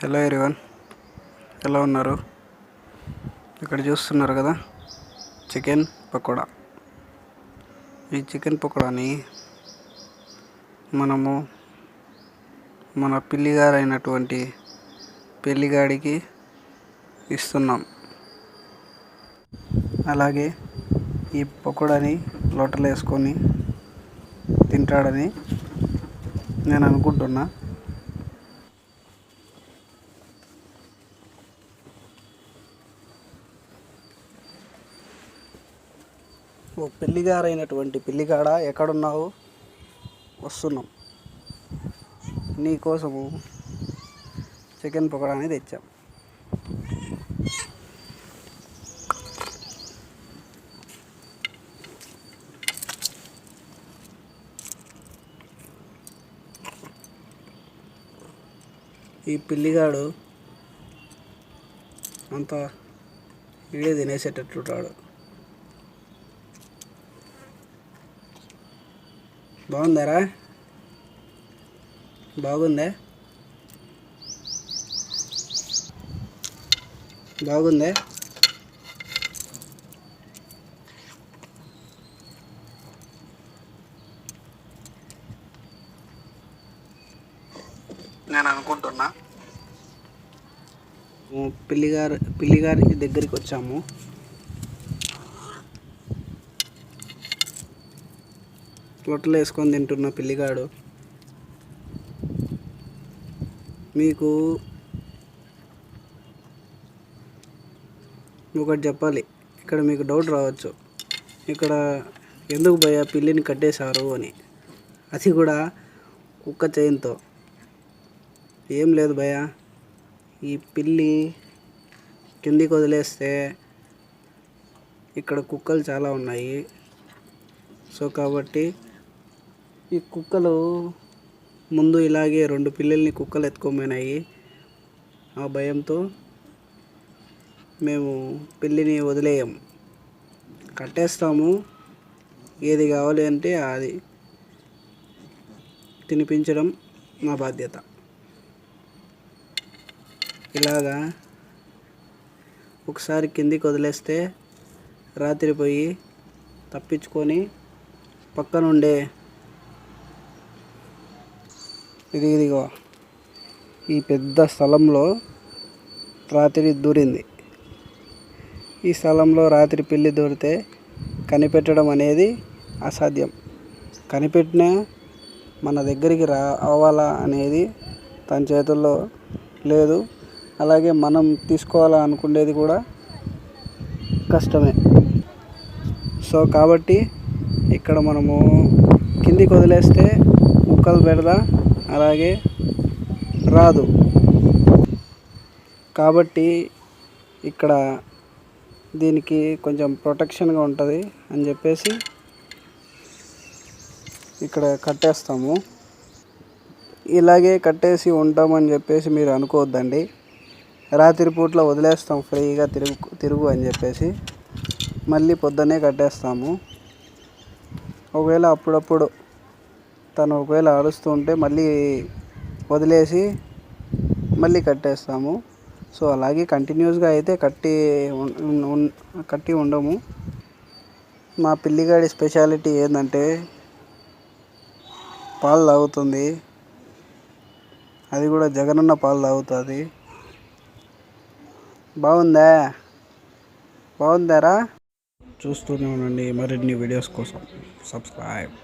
Hello ఎరివన్ ఎలా ఉన్నారు? ఇక్కడ చూస్తున్నారు కదా చికెన్ పకోడా. ఈ చికెన్ పకోడాని మనము మన పిల్లిగారైనటువంటి పెళ్ళిగాడికి ఇస్తున్నాం. అలాగే ఈ పకోడాని లోటలో వేసుకొని తింటాడని నేను అనుకుంటున్నా. ఓ పెళ్ళిగారైనటువంటి పెళ్ళిగాడ ఎక్కడున్నావు? వస్తున్నాం. నీకోసము చికెన్ పకోడాని తెచ్చాం. ఈ పిల్లిగాడు అంతా ఇవే తినేసేటట్టుంటాడు బాగుందారా? బాగుందా? బాగుందా? నేను అనుకుంటున్నా. పిల్లిగారు పిల్లిగారి దగ్గరికి వచ్చాము. లొట్టలు వేసుకొని తింటున్న పిల్లిగాడు. మీకు ఒకటి చెప్పాలి. ఇక్కడ మీకు డౌట్ రావచ్చు. ఇక్కడ ఎందుకు భయ పిల్లిని కట్టేశారు అని. అది కూడా కుక్క చైన్తో ఏం లేదు భయ ఈ పిల్లి కిందికి వదిలేస్తే ఇక్కడ కుక్కలు చాలా ఉన్నాయి. సో కాబట్టి ఈ కుక్కలు ముందు ఇలాగే రెండు పిల్లల్ని కుక్కలు ఎత్తుకోమైనాయి ఆ భయంతో మేము పిల్లిని వదిలేయం. కట్టేస్తాము. ఏది కావాలి అంటే అది. తినిపించడం మా బాధ్యత. ఇలాగా ఒకసారి కిందికి వదిలేస్తే రాత్రి పోయి తప్పించుకొని పక్కనుండే ఇది ఇదిగో. ఈ పెద్ద స్థలంలో రాత్రి దూరింది. ఈ స్థలంలో రాత్రి పిల్లి దూరితే కనిపెట్టడం అనేది అసాధ్యం. కనిపెట్టినా మన దగ్గరికి రావాలా అనేది తన చేతుల్లో లేదు. అలాగే మనం తీసుకోవాలా అనుకునేది కూడా కష్టమే. సో కాబట్టి ఇక్కడ మనము కిందికి వదిలేస్తే కుక్కలు పెడదా. అలాగే రాదు. కాబట్టి ఇక్కడ దీనికి కొంచెం ప్రొటెక్షన్గా ఉంటుంది అని చెప్పేసి ఇక్కడ కట్టేస్తాము. ఇలాగే కట్టేసి ఉంటామని చెప్పేసి మీరు అనుకోవద్దండి. రాత్రి పూట్ల వదిలేస్తాం ఫ్రీగా తిరుగు తిరుగు అని చెప్పేసి మళ్ళీ పొద్దున్నే కట్టేస్తాము. ఒకవేళ అప్పుడప్పుడు తను ఒకవేళ అరుస్తూ ఉంటే మళ్ళీ వదిలేసి మళ్ళీ కట్టేస్తాము. సో అలాగే కంటిన్యూస్గా అయితే కట్టి కట్టి ఉండము. మా పిల్లిగాడి స్పెషాలిటీ ఏంటంటే పాలు తాగుతుంది. అది కూడా జగనన్న పాలు తాగుతుంది. బాగుందా? బాగుందారా? చూస్తూనే ఉండండి మరిన్ని వీడియోస్ కోసం. సబ్స్క్రైబ్.